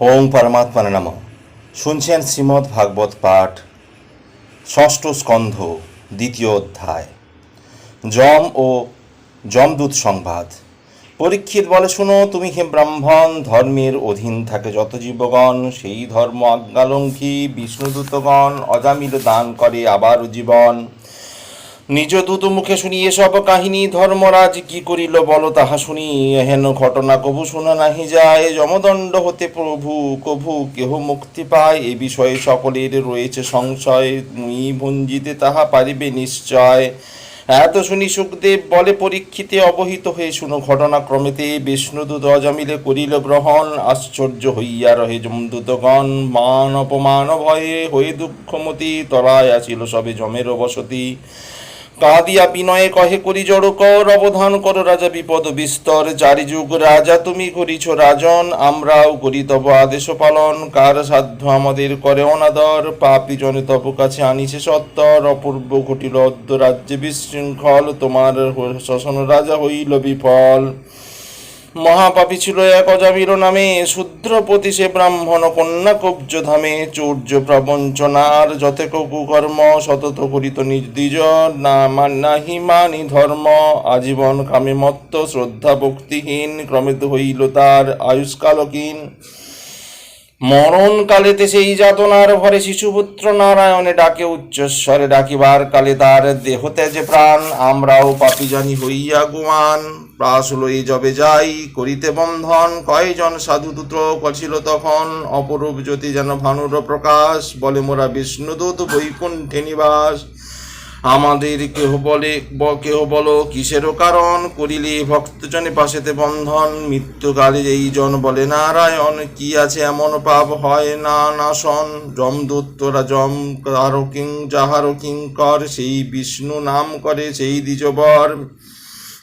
ওং পরমাত্মার নাম। শুনছেন শ্রীমদ্ ভাগবত পাঠ, ষষ্ঠ স্কন্ধ, দ্বিতীয় অধ্যায়। যম ও যমদূত সংবাদ। পরীক্ষিত বলে শোনো, তুমি হে ব্রাহ্মণ, ধর্মের অধীন থাকে যত জীবগণ, সেই ধর্ম আজ্ঞালঙ্ঘী, বিষ্ণুদূতগণ, অজামিল দান করে আবার জীবন। নিজ দূত মুখে শুনি এসব কাহিনী, ধর্মরাজ কি করিল বলো তাহা শুনি। হেন ঘটনা কভু শোনা নাহি যায়। যমদণ্ড হতে প্রভু, কভু কেহ মুক্তি পায়। এ বিষয়ে সকলের রয়েছে সংশয়। মুই ভঞ্জিতে তাহা পারিবে নিশ্চয়। এত শুনি সুখদেব বলে পরীক্ষিতে অবহিত হয়ে শুনো ঘটনা ক্রমেতে বিষ্ণুদূত অজামিলে করিল গ্রহণ। আশ্চর্য হইয়া রহে যমদূতগণ। মান অপমান ভয়ে, হয়ে দুঃখমতি, তরায় আসিল সবে জমের বসতি। কাঁদিয়া বিনয়ে কহে, করি জড় কর, অবধান কর রাজা বিপদ বিস্তর। চারি যুগ রাজা তুমি করিছ রাজন, আমরাও করি তব আদেশ পালন। কার সাধ্য আমাদের করে অনাদর? পাপি জনে তব কাছে আনিছে সত্তর। অপূর্ব ঘটিল অদ্য রাজ্যে বিশৃঙ্খল। তোমার শাসন রাজা হইল বিফল। মহাপাপী ছিল এক অজাবির নামে শূদ্রপতি সে ব্রাহ্মণ কন্যা কব্জ ধামে চৌর্য প্রবঞ্চনার যথেক কুকর্ম সতত করিত নির্দিজ, না নাহি ধর্ম। আজীবন কামে মত্ত শ্রদ্ধা ভক্তিহীন ক্রমিত হইল তার আয়ুষ্কালকীন। মরণ কালেতে সেই যাতনার ভরে শিশুপুত্র নারায়ণে ডাকে উচ্চস্বরে ডাকিবার কালে তার দেহ ত্যাজে প্রাণ। আমরাও পাপি জানি হইয়া গুমান। প্রাস লই যবে যাই, করিতে বন্ধন। কয়জন সাধুদূত কছিল তখন? অপরূপ জ্যোতি যেন ভানুর প্রকাশ। বলে মোরা বিষ্ণুদূত, বৈকুণ্ঠে নিবাস। আমাদের কেহ বলে কেহ বলো, কিসেরও কারণ? করিলে ভক্তজনে পাশেতে বন্ধন, মৃত্যুকালে এই জন বলে, নারায়ণ, কি আছে এমন পাপ? হয় না নাশন দত্তরা যম, কারও কিং যাহারো কিঙ্কর সেই বিষ্ণু নাম করে সেই দ্বিজবর।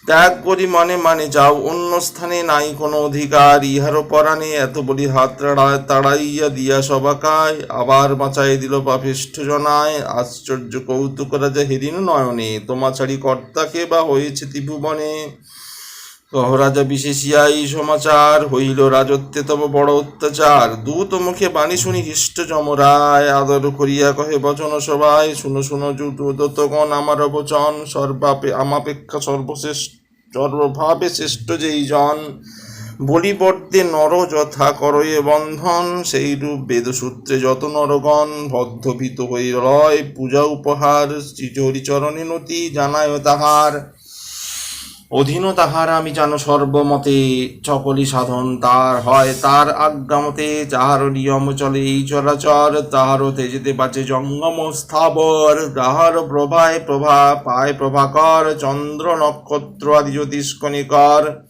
ত্যাগ করি মানে মানে যাও, অন্য স্থানে নাই কোনো অধিকার। ইহারও পরাণে এত বলি হাত তাড়া- তাড়াইয়া দিয়া সবাকায়। আবার বাঁচাই দিল পাপিষ্ঠ জনায়। আশ্চর্য কৌতুক রাজা হেরিন নয়নে তোমা ছাড়ি কর্তাকে বা হয়েছে ত্রিভুবনে? কহ রাজা বিশেষিয়া এই সমাচার, হইল রাজত্বে তব বড় অত্যাচার। দূত মুখে বাণী শুনি হৃষ্ট যমরায়, আদর করিয়া কহে, বচন সবাই, শুনো শুনো যুদতগণ আমার বচন সর্বাপে, আমাপেক্ষা সর্বশ্রেষ্ঠ, সর্বভাবে শ্রেষ্ঠ যেই জন। বলিবর্দে নর যথা করয়ে বন্ধন সেই রূপ বেদসূত্রে যত নরগণ, বদ্ধভীত হয়ে রয় পূজা উপহার শ্রীচরণে নতি জানায় তাহার। অধীন তাহার আমি জানো সর্বমতে সকলি সাধন তার হয়, তার আজ্ঞামতে যাহার নিয়ম চলে এই চরাচর তাহারও তেজেতে বাঁচে জঙ্গম স্থাবর, যাহার প্রভায় প্রভা পায় প্রভাকর, চন্দ্র নক্ষত্র আদি জ্যোতিষ্কণিকর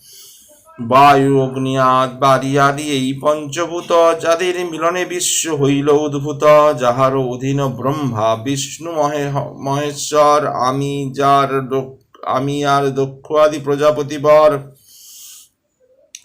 বায়ু, অগ্নি আদ বাড়ি আদি এই পঞ্চভূত যাদের মিলনে বিশ্ব হইল উদ্ভূত যাহার অধীন ব্রহ্মা, বিষ্ণু মহে মহেশ্বর, আমি যার দক্ষ- আমি আর দক্ষ আদি প্রজাপতিবর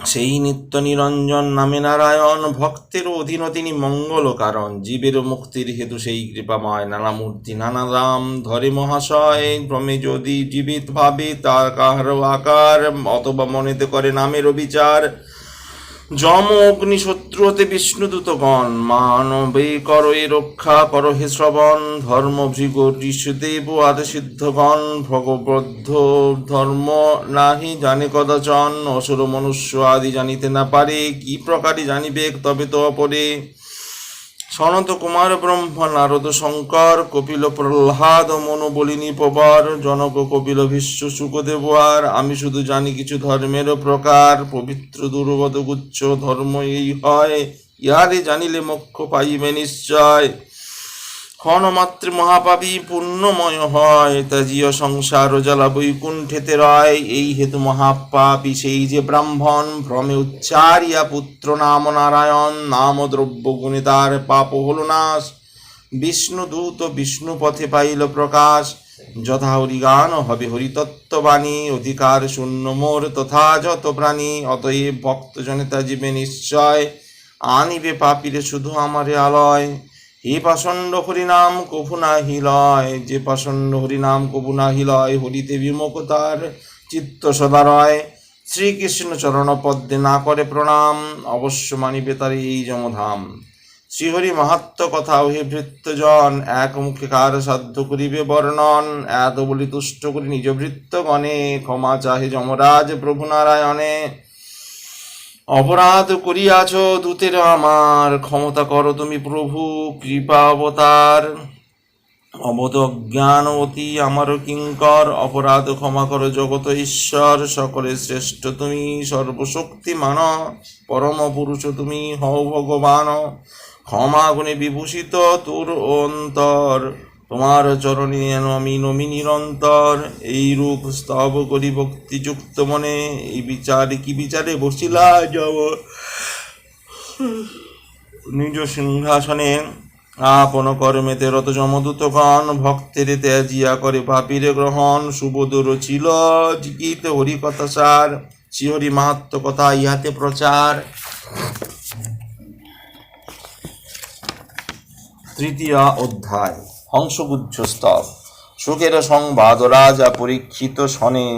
সেই নিত্য নিরঞ্জন নামে নারায়ণ, ভক্তের অধীন তিনি মঙ্গল কারণ জীবের মুক্তির হেতু সেই কৃপাময় নানা মূর্তি নানা রাম ধরে মহাশয়। ভ্রমে যদি জীবিত ভাবে তার কাহার আকার, অথবা মনেতে করে নামের বিচার যম অগ্নি শত্রু হতে বিষ্ণুদূতগণ মানবে কর এ রক্ষা কর হে শ্রবণ ধর্ম ভৃগ ঋষিদেব আদ সিদ্ধগণ ভগবদ্ধ ধর্ম নাহি জানে কদাচন অসুর মনুষ্য আদি জানিতে না পারে, কি প্রকারে জানিবে তবে তো অপরে? সনত কুমার, ব্রহ্ম নারদ শঙ্কর, কপিল প্রহ্লাদ, মনোবলিনী পবার জনক কপিল বিশ্ব সুখদেব আর আমি শুধু জানি কিছু ধর্মের প্রকার, পবিত্র দুর্গত গুচ্ছ ধর্ম এই হয়। ইহারে জানিলে মোক্ষ পাইবে নিশ্চয়। ক্ষণমাত্র মহাপাপী পুণ্যময় হয়, তা তাজিয় সংসার জ্বালা বৈকুণ্ঠেতে রয়। এই হেতু মহাপাপী সেই যে ব্রাহ্মণ, ভ্রমে উচ্চারিয়া পুত্র নাম নারায়ণ, নাম দ্রব্য গুণে তার পাপ হল নাশ। বিষ্ণু দূত বিষ্ণু পথে পাইল প্রকাশ। যথা হরিগান হবে হরিতত্ত্ববাণী, অধিকার শূন্য মোর তথা যত প্রাণী, অতএব ভক্তজনে তা জীবে নিশ্চয়। আনিবে পাপিরে শুধু আমারে আলয়। হে পাষণ্ড হরিনাম কভু নাহি লয়, যে পাষণ্ড হরিনাম কভু নাহি লয়, হরিতে বিমুখ তার চিত্ত সদা রয়। শ্রীকৃষ্ণ চরণ পদ্মে না করে প্রণাম, অবশ্য মানিবে তার এই যমধাম। শ্রীহরি মাহাত্ম কথা, ওহে ভৃত্যজন, এক মুখে কার সাধ্য করিবে বর্ণন? এত বলি তুষ্ট করি নিজ ভৃত্যগণে, ক্ষমা চাহে যমরাজ প্রভু নারায়ণে। অপরাধ করিয়াছ দূতের আমার। ক্ষমতা করো তুমি প্রভু, কৃপা অবতার। অবত জ্ঞান অতি আমার কিঙ্কর, অপরাধ ক্ষমা করো জগত ঈশ্বর। সকলে শ্রেষ্ঠ তুমি সর্বশক্তি মান পরম পুরুষ তুমি, হও ভগবান। ক্ষমা গুণে বিভূষিত তোর অন্তর। তোমার চরণে আমি নমি নিরন্তর এই রূপ স্তব করি ভক্তিযুক্ত মনে। এই বিচার কি বিচারে? বসিলা যাব নিজ সিংহাসনে আপন কর্মেতে রত যমদূতগণ, ভক্তের ত্যাজিয়া করে পাপিরে গ্রহণ সুবোধর ছিল। জিকিত হরি কথা সার শ্রীহরি মাহাত্ম কথা ইহাতে প্রচার। তৃতীয় অধ্যায়। হংসগুচ্ছ স্তব সুখের সংবাদ রাজা পরীক্ষিত শনে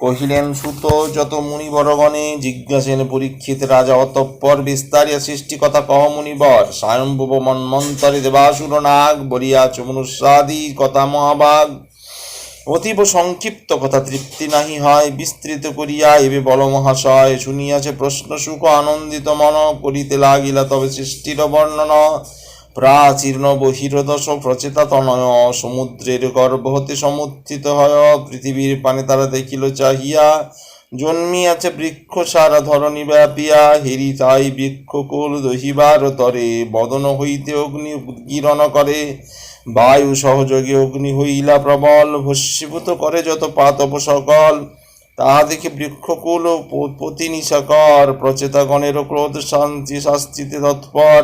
কহিলেন, সুত, যত মুনিবরগণে জিজ্ঞাসেন পরীক্ষিত রাজা, অতঃপর বিস্তারিয়া সৃষ্টি কথা কহ মুনিবর। স্বয়ম্ভব মন্মন্তরে দেবাসুর নাগ বরিয়াচ মনুষ্যাদি কথা মহাবাগ। অতীব সংক্ষিপ্ত কথা তৃপ্তি নাহি হয়, বিস্তৃত করিয়া এবে বল মহাশয়। শুনিয়াছে প্রশ্ন সুখ, আনন্দিত মন, করিতে লাগিলা তবে সৃষ্টির বর্ণন। প্রাচীর্ণ বহিরদশ প্রচেতা তনয় সমুদ্রের গর্ভ হতে সমুত্থিত হয়। পৃথিবীর পানে তারা দেখিল চাহিয়া, জন্মিয়াছে বৃক্ষ সারা ধরণী ব্যাপিয়া। হেরি তাই বৃক্ষকুল দহিবার তরে বদন হইতে অগ্নি উদ্গীরণ করে। বায়ু সহযোগে অগ্নি হইলা প্রবল, ভস্মীভূত করে যত পাতব সকল। তাহা দেখে বৃক্ষকুল পতিনি সকর প্রচেতাগণের ক্রোধ, শান্তি শাস্তিতে তৎপর।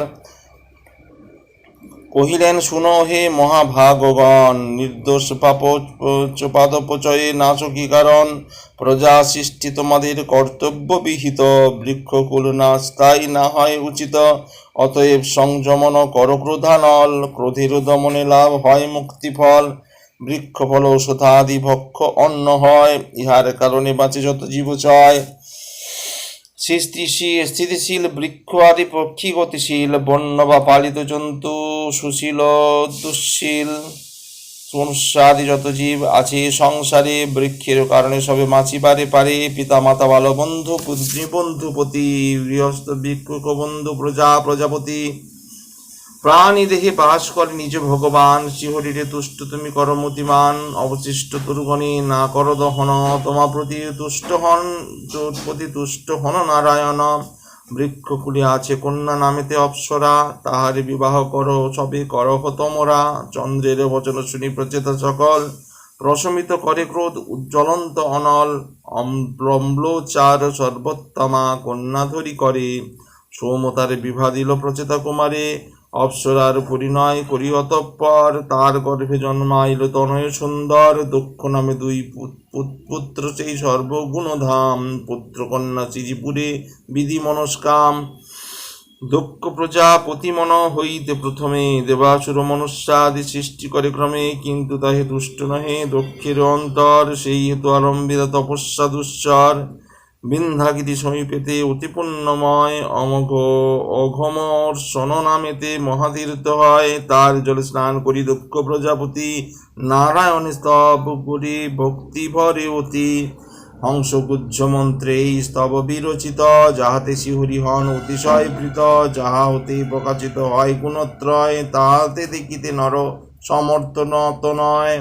কহিলেন, শুনো হে মহাভাগগণ, নির্দোষ পাপ পাদপচয়ে নাচকি কারণ? প্রজা সৃষ্টি তোমাদের কর্তব্য বিহিত, বৃক্ষকুল না স্থায়ী না হয় উচিত? অতএব সংযমন কর ক্রোধানল, ক্রোধের দমনে লাভ হয় মুক্তিফল। বৃক্ষফল ঔষধাদি ভক্ষ অন্ন হয়, ইহার কারণে বাঁচে যত জীব চায়। স্থিতিশীল বৃক্ষ আদি পক্ষী গতিশীল বন্য বা পালিত জন্তু, সুশীল, দুশীল, মনুষ্যাদি যত জীব আছে সংসারে, বৃক্ষের কারণে সবে মাছি পারে পারে পিতা মাতা ভালো বন্ধু বন্ধুপতি, গৃহস্থ বৃক্ষ বন্ধু, প্রজা, প্রজাপতি প্রাণী দেহে বাস করে নিজ ভগবান। শিহরিরে তুষ্ট তুমি কর মতিমান। অবশিষ্ট দুর্গণে না কর দহন। তোমা প্রতি তুষ্ট হন প্রতি তুষ্ট হন নারায়ণ। বৃক্ষ কুলে আছে কন্যা নামেতে অপ্সরা। তাহারে বিবাহ করো, সবে করহ তোমরা। চন্দ্রের বচন শুনি প্রচেতা সকল। প্রশমিত করে ক্রোধ উজ্জ্বলন্ত অনল। অম্লচার সর্বোত্তমা কন্যাধরি করে। সৌমতারে বিভা দিল প্রচেতা কুমারে। অপ্সরার পরিণয় করি অতঃপর তার গর্ভে জন্মাইল তনয় সুন্দর দক্ষ নামে দুই পুত- পুত- পুত্র সেই সর্বগুণধাম পুত্র কন্যা চিজিপুরে বিধি মনস্কাম দক্ষ প্রজাপতি মন হইতে প্রথমে দেবাসুর মনুষ্যাদি সৃষ্টি করে ক্রমে, কিন্তু তাহে দুষ্ট নহে দক্ষের অন্তর, সেই হেতু আরম্ভিত তপস্যা দুশ্চর বিন্ধাগিরি সমীপেতে অতিপূর্ণময় অমঘ অঘমর সন নামেতে মহাতীর্থ হয় তার জলে স্নান করি দক্ষ প্রজাপতি। নারায়ণ স্তব করি ভক্তি ভরে অতি। হংসগুজ্জ মন্ত্রে স্তব বিরচিত, যাহাতে শিহরি হন অতিশয় প্রীত, যাহা হতে প্রকাশিত হয় গুণত্রয়, তাহাতে দেখিতে নর সমর্থ নয়।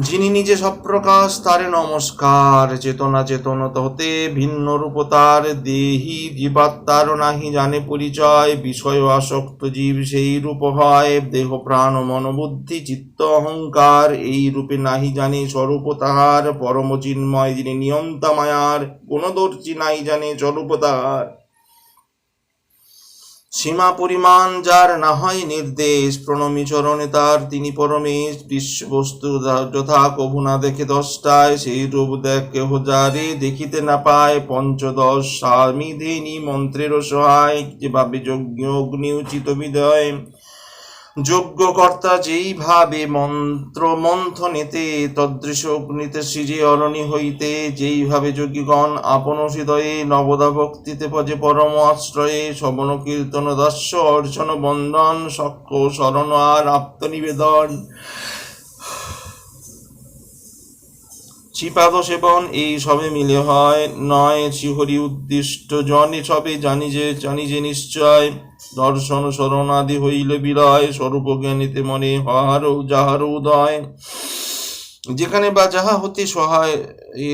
যিনি নিজে সপ্রকাশ, তারে নমস্কার। চেতনা চেতনত হতে ভিন্ন রূপ তার দেহি জীবাত্মার নাহি জানে পরিচয়। বিষয় আসক্ত জীব সেই রূপ হয়। দেহ, প্রাণ, মন, বুদ্ধি, চিত্ত, অহংকার, এই রূপে নাহি জানে স্বরূপ তাহার। পরম চিন্ময় যিনি নিয়ন্তা মায়ার, গুণদর্শী নাই জানে স্বরূপ তাহার। সীমা পরিমাণ যার না হয় নির্দেশ, প্রণমী চরণে তার তিনি পরমেশ বিশ্ব বস্তু যথা কভু না দেখে দশটায়, সেই রূপ দেখ যারে দেখিতে না পায়। পঞ্চদশ স্বামী দেনি মন্ত্রের সহায় যেভাবে যজ্ঞ, অগ্নি উচিত বিদয়। যজ্ঞকর্তা যেইভাবে মন্ত্র মন্থনেতে তদৃশ অগ্নিতে সৃজে অরণি হইতে যেইভাবে যোগীগণ আপন হৃদয়ে নবদা ভক্তিতে পজে পরম আশ্রয়ে শবন কীর্তন দাস্য, অর্চন বন্দন, সক্ষ, শরণ আর আত্মনিবেদন চিপাদ সেবন এই সবে মিলে হয়। নয় শ্রীহরি উদ্দিষ্ট জনে সবে জানি যে জানি যে নিশ্চয়। দর্শন শরণাদি হইল বিলয় স্বরূপ জ্ঞানীতে মনে হার যাহার উদয়। যেখানে বা যাহা হতে সহায়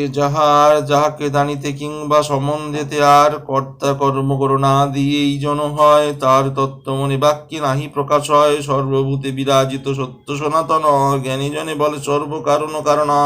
যাহার যাহাকে দানিতে কিংবা সম্বন্ধেতে আর কর্তা কর্ম করোনা দিয়েই জন হয়, তার তত্ত্ব মনে বাক্যে নাহি প্রকাশ হয়। সর্বভূতে বিরাজিত সত্য সনাতন জ্ঞানী জনে বলে সর্বকারণ কারণা।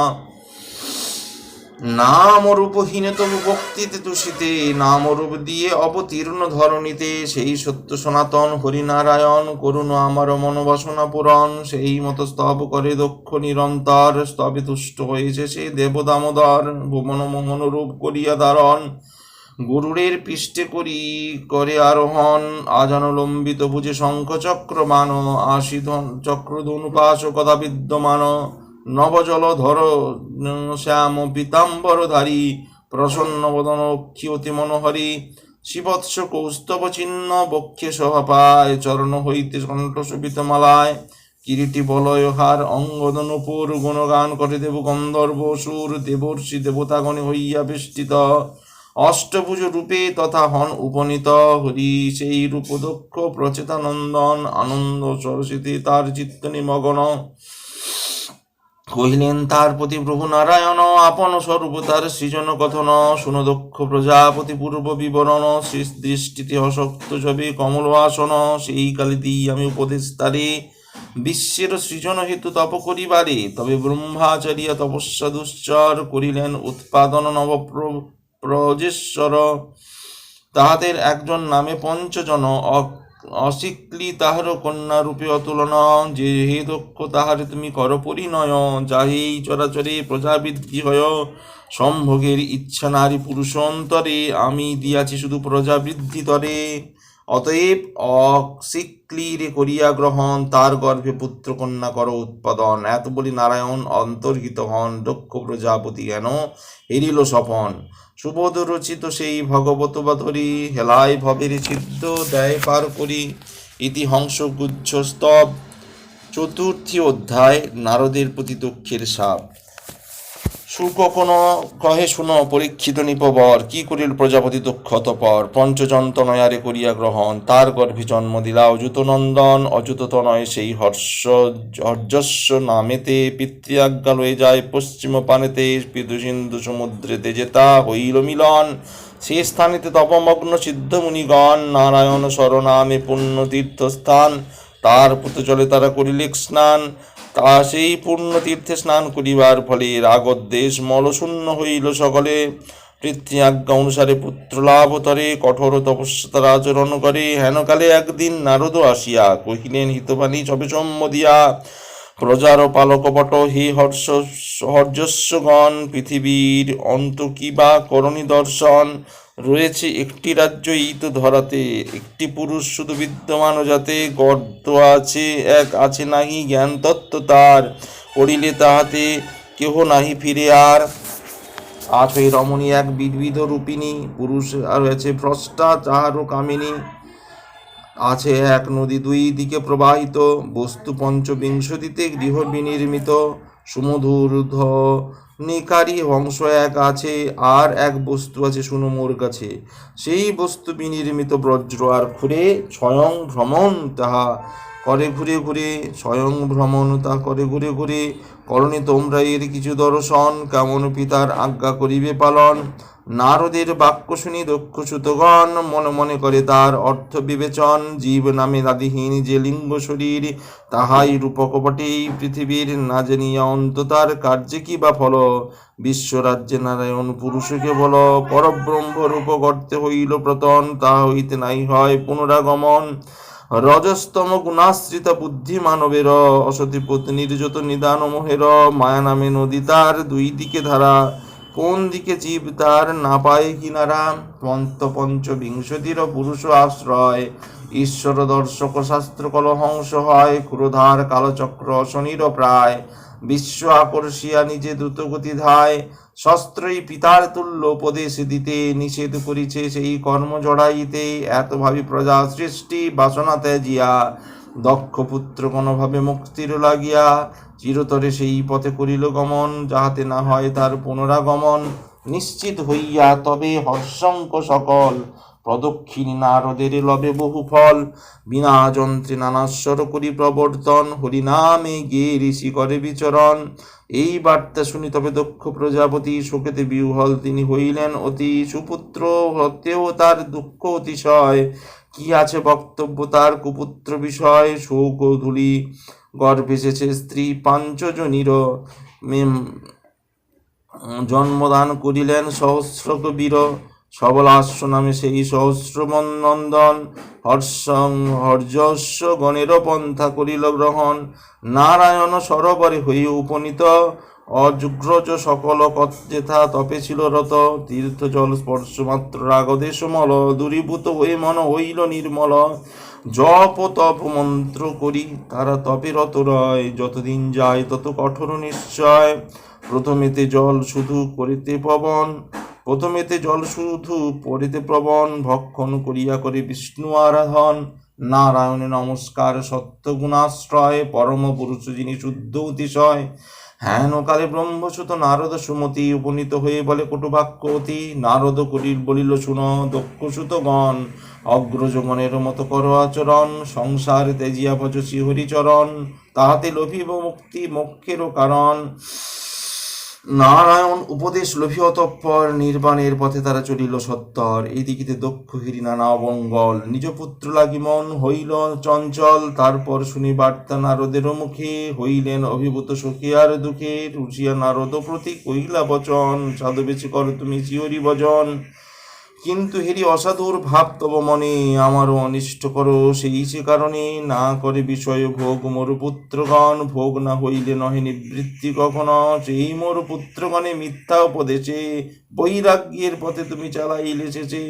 নামরূপহীন তবু ভক্তিতে দূষিতে, নামরূপ দিয়ে অবতীর্ণ ধরণীতে, সেই সত্য সনাতন হরিনারায়ণ, করুণ আমার মনোবাসনা পুরন সেই মতো স্তব করে দক্ষ নিরন্তর, স্তবে তুষ্ট হয়েছে সে দেবদামোদর, ভুবন মোহন রূপ করিয়া ধারণ। গরুড়ের পৃষ্ঠে করি, করে আরোহণ। আজানলম্বিত বুঝে আশি চক্র ধনুপাশ কথা বিদ্যমান। নবজলধর শ্যাম পীতাম্বরধারী প্রসন্ন বদন অক্ষিয়তি মনোহরি, শিবৎস কৌস্তব চিহ্ন বক্ষে শোভা পায়, চরণ হইতে কণ্ঠ শোভিত মালায়, কিরিটি বলয় হার, অঙ্গদনুপুর গুণগান করে দেব গন্ধর্ব সুর, দেবর্ষি দেবতাগণে হইয়া বেষ্টিত। অষ্টভুজ রূপে তথা হন উপনীত, হরি সেই রূপ দক্ষ, প্রচেতানন্দন, আনন্দ সরস্বতী তার চিত্ত নিমগ্ন কহিলেন, তার প্রতি প্রভু নারায়ণ, আপন স্বরূপ, তার সৃজন কথন, শুন দক্ষ প্রজাপতি পূর্ব বিবরণ দৃষ্টিতে অশক্ত ছবি, কমল আসন সেই কালিতেই আমি উপদেশ তারে। বিশ্বের সৃজন হেতু তপ করিবারে, তবে ব্রহ্মাচার্য তপস্যা দুশ্চর করিলেন উৎপাদন নব প্রজেশ্বর। তাহাদের একজন নামে পঞ্চজন অশিকলি তাহার কন্যা রূপে অতুলন, যে হে দক্ষ তাহারে তুমি কর পরিণয় যাহেই চরাচরে প্রজাবৃদ্ধি হয়। সম্ভোগের ইচ্ছা নারী পুরুষ অন্তরে আমি দিয়াছি শুধু প্রজাবৃদ্ধি তরে অতএব অশিক্লিরে করিয়া গ্রহণ, তার গর্ভে পুত্র কন্যা কর উৎপাদন। এত বলি নারায়ণ অন্তর্হিত হন, দক্ষ প্রজাপতি হেন এরিল স্বপন। সুবোধ রচিত সেই ভগবত বাধরি হেলায় ভবের ছিদ্র দেয় পার করি, ইতি হংস গুচ্ছ স্তব, চতুর্থী অধ্যায়, নারদের প্রতি দুঃখের সাপ। শুক কোন কহে শুন পরীক্ষিত নিপবর, কি করিল প্রজাপতি দক্ষ তপর? পঞ্চযন্ত নয়ারে করিয়া গ্রহণ, তার গর্ভে জন্ম দিলা অযুত নন্দন অযুত তনয় সেই হর্ষ হর্যস্ব নামেতে পিতৃআজ্ঞা লয়ে যায় পশ্চিম পানেতে পিতু সিন্ধু সমুদ্রেতে যেতা হইল মিলন। সে স্থানেতে তপমগ্ন সিদ্ধ মুনিগণ, নারায়ণ শরণামে পুণ্য তীর্থস্থান তার পুত্র জলে তারা করিলেক স্নান। তা সেই পূর্ণ তীর্থে স্নান করিবার ফলে রাগদ্বেষ মলশূন্য হইল সকলে। পৃথ্বী আজ্ঞা অনুসারে পুত্র লাভ তরে কঠোর তপস্যা তারা আচরণ করে। হেনকালে একদিন নারদ আসিয়া কহিলেন, হিতবাণী সবে সম্মদিয়া প্রজার পালকপট হে হর্ষ, হর্যস্বগণ, পৃথিবীর অন্ত কি বা করণী দর্শন? রয়েছে একটি রাজ্য এই তো ধরাতে। একটি পুরুষ শুধু বিদ্যমান যাতে গর্ত আছে, এক আছে নাহি জ্ঞান তত্ত্ব তার। পড়িলে তাহাতে কেহ নাহি ফিরে আর। আছে রমণী এক বিবিধ রূপিণী, পুরুষ আর আছে ভ্রষ্টা যাহারও কামিনী। আছে এক নদী দুই দিকে প্রবাহিত, বস্তু পঞ্চবিংশতিতে গৃহ বিনির্মিত, সুমধুর নিকারী অংশ এক আছে, আর এক বস্তু আছে শুনো মোর কাছে। সেই বস্তু বিনির্মিত বজ্র আর খুঁড়ে স্বয়ং ভ্রমণ তাহা করে ঘুরে ঘুরে, স্বয়ং ভ্রমণ তা করে ঘুরে ঘুরে, করণে তোমরা এর কিছু দর্শন, কেমন পিতার আজ্ঞা করিবে পালন। নারদের বাক্য শুনি দক্ষ সুতগণ মনে মনে করে তার অর্থ বিবেচন। জীব নামে দাদিহীন যে লিঙ্গ শরীর, তাহাই রূপক পৃথিবীর। না জানিয়া অন্ত তার কার্যে কি বা ফল। বিশ্বরাজ্যে নারায়ণ পুরুষকে বল পরব্রহ্ম রূপ গর্তে হইল প্রতন তাহা হইতে নাই হয় পুনরাগমন। রজস্তম গুণাশ্রিত বুদ্ধি মানবের অসতী নির্যত যত নিদান মোহের মায়া নামে নদী তার দুই দিকে ধারা। কোন দিকে জীব তার না পায় কিনারা? পন্ত পঞ্চবিংশতির পুরুষ আশ্রয়। ঈশ্বর দর্শক শাস্ত্র কলহংস হয়, ক্রোধার কালচক্র শনির প্রায়। বিশ্ব আকর্ষিয়া নিজে দ্রুতগতি ধায়। শস্ত্রই পিতার তুল্য উপদেশ দিতে নিষেধ করিছে সেই কর্ম জড়াইতে এত ভাবি প্রজা সৃষ্টি বাসনা ত্যাজিয়া। দক্ষ পুত্র কোনোভাবে মুক্তির লাগিয়া চিরতরে সেই পথে করিল গমন, যাহাতে না হয় তার পুনরাগমন। নিশ্চিত হইয়া তবে হর্ষঙ্ক সকল প্রদক্ষিণী নারদের লবে বহু ফল। বিনা যন্ত্রে নানাস্বর করি প্রবর্তন। হরিনামে গিয়ে ঋষি করে বিচরণ। এই বার্তা শুনি তবে দক্ষ প্রজাপতি শোকেতে বিহ্বল তিনি হইলেন অতি সুপুত্র, হতেও তার দুঃখ অতিশয়। কি আছে বক্তব্য তার কুপুত্র বিষয়? শোক ও ধুলি গর্ভে এসেছে স্ত্রী পাঞ্চজনীর। জন্মদান করিলেন সহস্র বীর সবলাশ্ব নামে সেই সহস্র নন্দন হর্ষং হর্যস্ব গণের পন্থা করিল গ্রহণ। নারায়ণ সরোবরে হয়ে উপনীত অযুগ্রজ সকল যেথা তপে ছিল রত। তীর্থ জল স্পর্শ মাত্র রাগদেশ মল দূরীভূত হয়ে মন হইল নির্মল। জপ তপ মন্ত্র করি, তারা তপে রত রয়। যতদিন যায় তত কঠোর নিশ্চয়। প্রথমেতে জল শুধু করিতে পবন প্রথমেতে জল শুধু পড়িতে প্রবণ, ভক্ষণ করিয়া করে বিষ্ণু আরাধন। নারায়ণে নমস্কার সত্য গুণাশ্রয় পরম পুরুষ যিনি শুদ্ধ অতিশয়। হেন কালে ব্রহ্মসুত নারদ সুমতি উপনীত হয়ে বলে কটুবাক্য অতি। নারদ করিল বলিল, শুন দক্ষসুত গণ অগ্রজগণের মতো কর আচরণ, সংসার তেজিয়া ভজসি হরিচরণ। তাহাতে লোভিব মুক্তি, মোক্ষেরও কারণ। নারায়ণ উপদেশ লোভী অতঃপর নির্বাণের পথে তারা চলিল সত্তর। এই দিকিতে দক্ষ হিরি নানা অবঙ্গল নিজ পুত্র লাগি মন হইল চঞ্চল। তারপর শুনি বার্তা নারদের মুখে, হইলেন অভিভূত সখী আর দুঃখে। রুচিয়া নারদ প্রতীক কহিলা, বচন, সাধু বেশি কর তুমি চিহরি ভজন কিন্তু হেরি অসাধুর ভাব তব মনে, আমারও অনিষ্ট করো সেই সে কারণে। না করে বিষয় ভোগ মোর পুত্রগণ, ভোগ না হইলে নহে নিবৃত্তি কখনো। সেই মোর পুত্রগণে মিথ্যা উপদেশে, বৈরাগ্যের পথে তুমি চালাইলে শেষে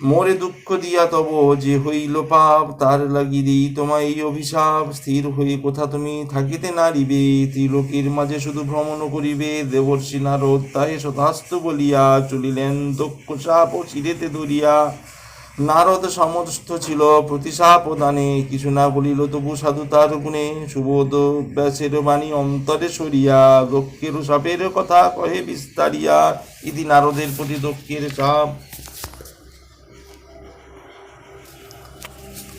মোরে দুঃখ দিয়া তব যে হইল পাপ, তার লাগি দিই তোমায় এই অভিশাপ। স্থির হয়ে কোথা তুমি থাকিতে নারিবে? ত্রিলোকের মাঝে শুধু ভ্রমণ করিবে। দেবর্ষী নারদ তাহে শতাস্ত বলিয়া চলিলেন দক্ষ সাপ ও চিরেতে ধরিয়া। নারদ সমস্ত ছিল প্রতিশাপ দানে। কিছু না বলিল তবু সাধু তার গুণে। সুবোধ ব্যাসের বাণী অন্তরে সরিয়া দক্ষের সাপের কথা কহে বিস্তারিয়া। ইতি নারদের প্রতি দক্ষের সাপ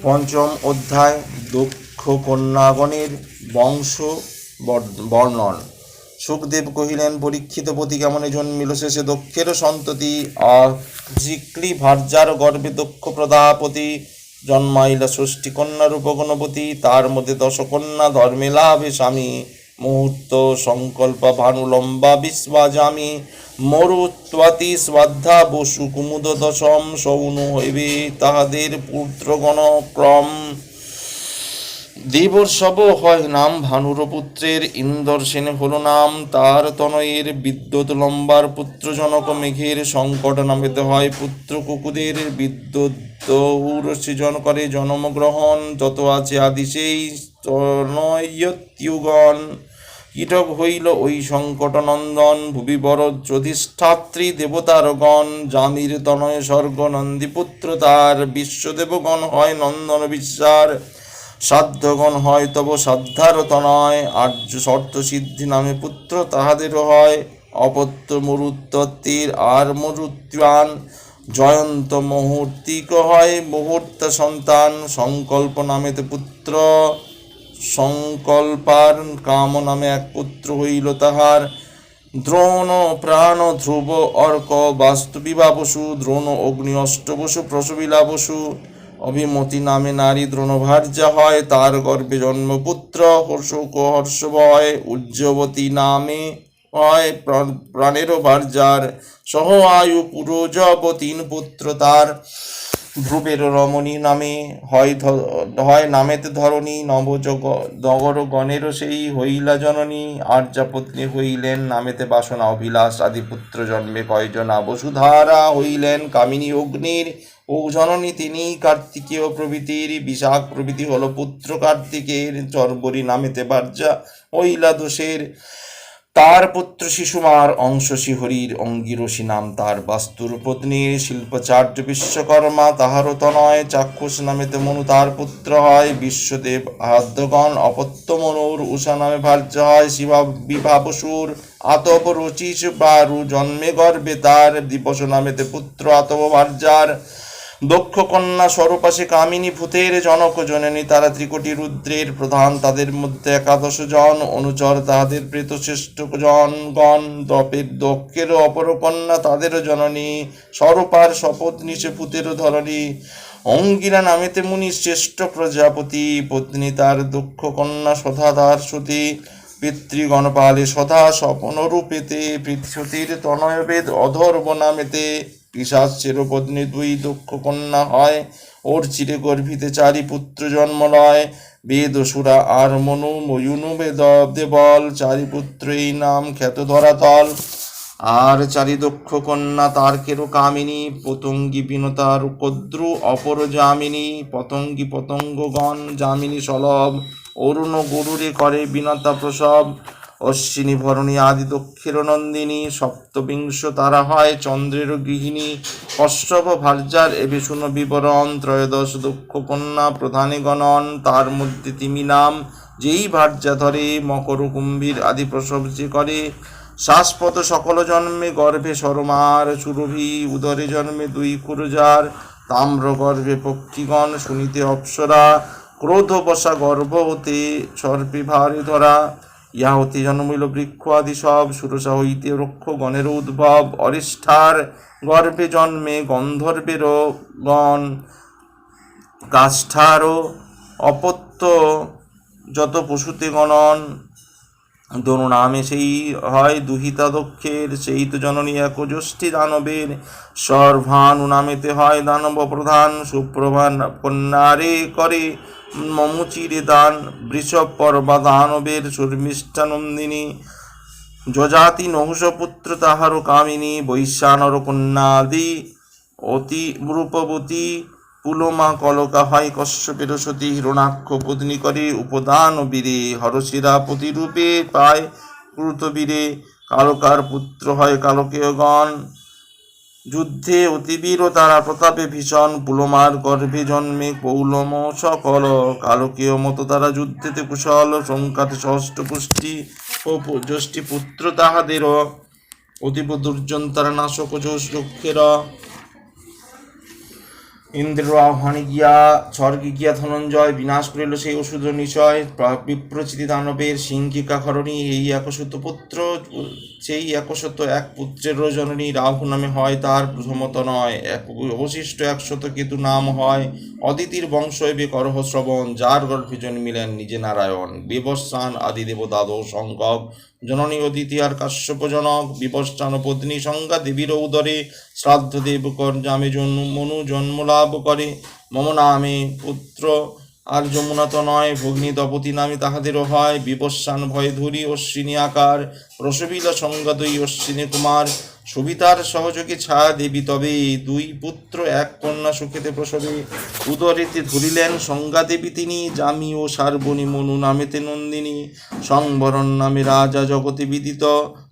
পঞ্চম অধ্যায় দক্ষ কন্যাগণের বংশ বর- বর্ণন। সুখদেব কহিলেন, পরীক্ষিত পতি কেমনে জন্মিল শেষে দক্ষের সন্ততি। অজিক্লি ভার্যার গর্ভে দক্ষ প্রদাপতি। জন্মাইলা ষষ্ঠী কন্যা রূপগণপতি। তার মধ্যে দশকন্যা ধর্মে লাভে স্বামী। মুহূর্ত সংকল্প ভানু লম্বা বিশ্বাজামি মরুত্বাতি শ্রদ্ধা বসু কুমুদ দশম সৌনু হইবে তাহাদের পুত্রগণ ক্রম। দেবর্ষব হয় নাম ভানুর পুত্রের ইন্দর সেনে হল নাম, তার তনয়ের, বিদ্যুৎ লম্বার পুত্র জনক মেঘের সংকট নামেতে হয়, পুত্র কুকুদের বিদ্যুৎ সৃজন করে জন্মগ্রহণ, যত আছে আদি সেই তনয়ত্যুগণ কীটক হইল ওই সংকট নন্দন ভুবি বড় যধিষ্ঠাত্রী দেবতারগণ জামির তনয় স্বর্গ নন্দীপুত্র তার, বিশ্বদেবগণ হয় নন্দন বিশ্বার, সাধ্যগণ হয় তব সাধ্যার তনয়, আর্য শর্ত সিদ্ধি নামে পুত্র তাহাদেরও হয়, অপত্য মরুত্তত্তির আর মরুত্বান জয়ন্ত মুহূর্তিক হয় মুহূর্ত সন্তান, সংকল্প নামেতে পুত্র। সংকল্পার কাম নামে এক পুত্র হইল তাহার। দ্রোণ, প্রাণ, ধ্রুব, অর্ক বাস্তুবিবা বসু, দ্রোণ, অগ্নি, অষ্টবসু, প্রসবিলা বসু। অভিমতি নামে নারী দ্রোণভার্যা হয়, তার গর্ভে জন্মপুত্র, হর্ষক হর্ষভয় উজ্জবতী নামে হয়, প্রাণ- প্রাণেরও ভার্যার। সহ আয়ু পুরোজব তিন পুত্র তার। ধ্রুবের রমণী নামে হয় হয় নামেতে ধরণী, নবজগ নগর গণেরও সেই হইলা জননী, আর্যাপত্নী হইলেন নামেতে বাসনা অভিলাষ আদি পুত্র জন্মে কয়জনা বসুধারা হইলেন কামিনী অগ্নির। ও জননী তিনি কার্তিকীয় প্রভৃতির, বিশাখ প্রভৃতি হল পুত্র কার্তিকের, চর্বরী নামেতে বার্যা হইলা দোষের। তার পুত্র শিশুমার অংশ শিহরির অঙ্গিরসী নাম তার বাস্তুর পত্নীর শিল্পচার্য বিশ্বকর্মা, তাহারও তনয়, চাক্ষুষ নামেতে মনু তার পুত্র হয়। বিশ্বদেব আদ্যগণ অপত্য মনুর উষা নামে ভার্য হয়। শিবা বিভা বসুর আতপ রচিস বারু জন্মে গর্বে তার দিবস নামেতে পুত্র আতব ভার্যার দক্ষ কন্যা স্বরূপাশে কামিনী ভূতের জনক, জননী তারা ত্রিকোটি রুদ্রের প্রধান। তাদের মধ্যে একাদশ জন, অনুচর তাহাদের প্রেত শ্রেষ্ঠ জনগণ দপের দক্ষের অপর কন্যা তাদের জননী। স্বরূপার শপথ নিচে ভূতের ধরণী। অঙ্গিরা নামেতে মুনি শ্রেষ্ঠ প্রজাপতি। পত্নী তার দক্ষ কন্যা সধাধার সতী। পিতৃগণপালে সদা স্বপনরূপেতে। পৃথ্বতীর তনয়বেদ অধর্ব নামেতে। পিসাচ চিরপত্নী দুই দক্ষ কন্যা হয়। ওর চিরে গর্ভিতে চারি পুত্র জন্ম লয়। বেদ সুরা আর মনু ময়ুনু বেদ দেবল। চারি পুত্র এই নাম খ্যাত ধরাতল। আর চারি দক্ষ কন্যা তার্কেরও কামিনী। পতঙ্গী বিনতার কদ্রু অপর যামিনী। পতঙ্গী পতঙ্গগণ যামিনী সলভ। অরুণ গরুরে করে বিনতা প্রসব। অশ্বিনী ভরণী আদি দক্ষের নন্দিনী সপ্তবিংশ তারা হয় চন্দ্রের গৃহিণী কশ্যপ ভার্যার এবে শুন বিবরণ, ত্রয়োদশ দক্ষ কন্যা প্রধানে গণন তার মধ্যে তিমি নাম, যেই ভার্যা ধরে, মকর কুম্ভীর আদি প্রসব যে করে। শ্বাসপত সকল জন্মে গর্ভে সরমার সুরভি উদরে জন্মে দুই কুরজার, তাম্র গর্ভে পক্ষীগণ শুনিতে অপ্সরা ক্রোধ বসা গর্ভ হতে সর্পে ভারে ধরা। ইহা হতে জন্মিল বৃক্ষ আদি সব সুরসা হইতে রক্ষ গণের উদ্ভব। অরিষ্ঠার গর্ভে জন্মে গন্ধর্বের গণ। কাষ্ঠারও অপত্য যত পশুতে গণন দনু নামে সেই হয় দুহিতা দক্ষের। সেই তো জননী একযষ্ঠী দানবের। সর্বানু নামেতে হয় দানব প্রধান। সুপ্রভান কন্যারে করে মমুচিরে দান বৃষভ পর্বা দানবের শর্মিষ্ঠানন্দিনী। যজাতি নহুষপুত্র তাহারও কামিনী, বৈশ্যানর কন্যাদি, অতি রূপবতী, পুলমা কলকা হয় কশ্যপের সতী, হিরণাক্ষ পত্নী করে উপদান বীরে হরশিরা প্রতিরূপে পায় ক্রুতবীরে কালকার পুত্র হয় কালকেয়গণ। যুদ্ধে অতিবীর তারা প্রতাপে ভীষণ, পুলমার গর্ভে জন্মে পৌলম সকল। কালকীয় মতো তারা যুদ্ধেতে কুশল সংখ্যাতে ষষ্ঠ পুষ্টি ও জ্যেষ্ঠী পুত্র তাহাদের। অতীব দুর্জন তারা নাশক যক্ষেরা ইন্দ্র আহ্বানে গিয়া, স্বর্গে গিয়া ধনঞ্জয়, বিনাশ করিল সেই ওষুধ নিশয় বিপ্রচিতি দানবের সিংহিকা খরণী, এই একশত পুত্র, সেই একশত এক পুত্রের জননী রাহু নামে হয়, তার প্রথমত নয়। এক অবশিষ্ট একশত কেতু নাম হয়, অদিতির বংশ এবে করহ শ্রবণ, যার গর্ভে জন্মিলেন নিজে নারায়ণ। বিবস্বান আদি দেব দ্বাদশ সংখ্যক জননী অদিতি আর কাশ্যপ জনক বিবস্বান পত্নী সংজ্ঞা দেবীর উদরে শ্রাদ্ধ দেব কর জামে জন্ম, মনু জন্ম লাভ করে। মম নামে পুত্র, আর যমুনা তো নয়, ভগ্নী দপতি নামে তাহাদেরও হয়। বিবস্বান ভয় ধরি অশ্বিনী আকার, রসবিলা সংজ্ঞা দুই অশ্বিনী কুমার। সবিতার সহযোগে ছায়া দেবী তবে দুই পুত্র, এক কন্যা সুখেতে প্রসবে। উদরেতে ধরিলেন সংজ্ঞা দেবী তিনি, জামি ও সার্বণী মনু নামেতে নন্দিনী। সংবরণ নামে রাজা জগতে বিদিত।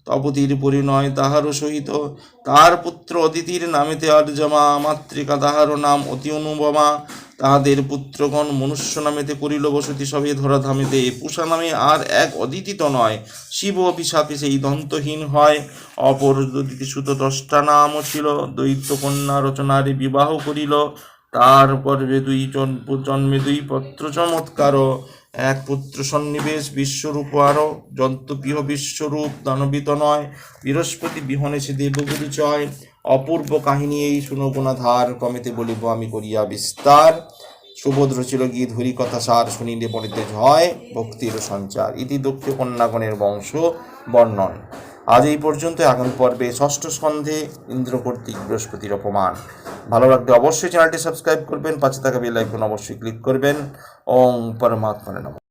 তপতির পরিণয় তাহারও সহিত। তার পুত্র অদিতির নামেতে আর্যমা মাতৃকা তাহারও নাম অতি অনুপমা। তাহাদের পুত্রগণ মনুষ্য নামেতে করিল বসতি সবে ধরা ধামেতে পুষা নামে আর এক অদিতিত নয়। শিব অভিশাপে সেই দন্তহীন হয়। অপর অদিতি সুত দশটা নামও ছিল। দৈত্য কন্যা রচনারে বিবাহ করিল। তার পর্বে দুই জন- জন্মে দুই পত্র চমৎকার এক পুত্র সন্নিবেশ, বিশ্বরূপ আরও যন্ত্রপ্রিয় বিশ্বরূপ, দানবিত নয়। বৃহস্পতি বিহনে সে দেবগুরু চয় অপূর্ব কাহিনী এই শুনগুণা ধার কমেতে বলিব, আমি করিয়া বিস্তার। সুভদ্র ছিল গীত হরি কথা সার শুনিলে পড়িতে হয় ভক্তির সঞ্চার। ইতি দক্ষ কন্যাগণের বংশ বর্ণন। আজ এই পর্যন্ত আগামী পর্বে ষষ্ঠ স্কন্ধে ইন্দ্র কর্তৃক বৃহস্পতির অপমান। ভালো লাগলে অবশ্যই চ্যানেলটি সাবস্ক্রাইব করবেন, পাশে থাকা বেল আইকন অবশ্যই ক্লিক করবেন। ওম পরমাত্মারে নমঃ।